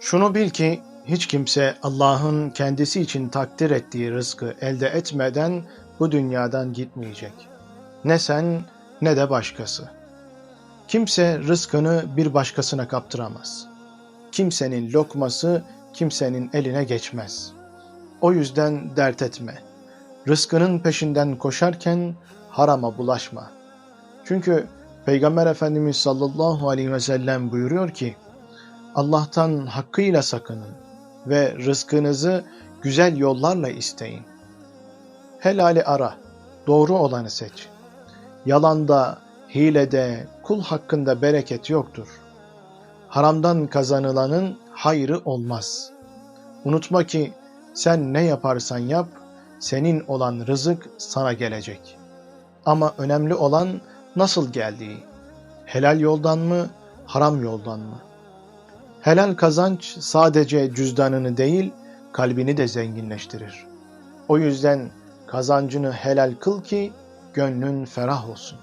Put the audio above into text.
Şunu bil ki hiç kimse Allah'ın kendisi için takdir ettiği rızkı elde etmeden bu dünyadan gitmeyecek. Ne sen ne de başkası. Kimse rızkını bir başkasına kaptıramaz. Kimsenin lokması kimsenin eline geçmez. O yüzden dert etme. Rızkının peşinden koşarken harama bulaşma. Çünkü Peygamber Efendimiz sallallahu aleyhi ve sellem buyuruyor ki, Allah'tan hakkıyla sakının ve rızkınızı güzel yollarla isteyin. Helali ara, doğru olanı seç. Yalanda, hilede, kul hakkında bereket yoktur. Haramdan kazanılanın hayrı olmaz. Unutma ki sen ne yaparsan yap, senin olan rızık sana gelecek. Ama önemli olan nasıl geldiği. Helal yoldan mı, haram yoldan mı? Helal kazanç sadece cüzdanını değil, kalbini de zenginleştirir. O yüzden kazancını helal kıl ki gönlün ferah olsun.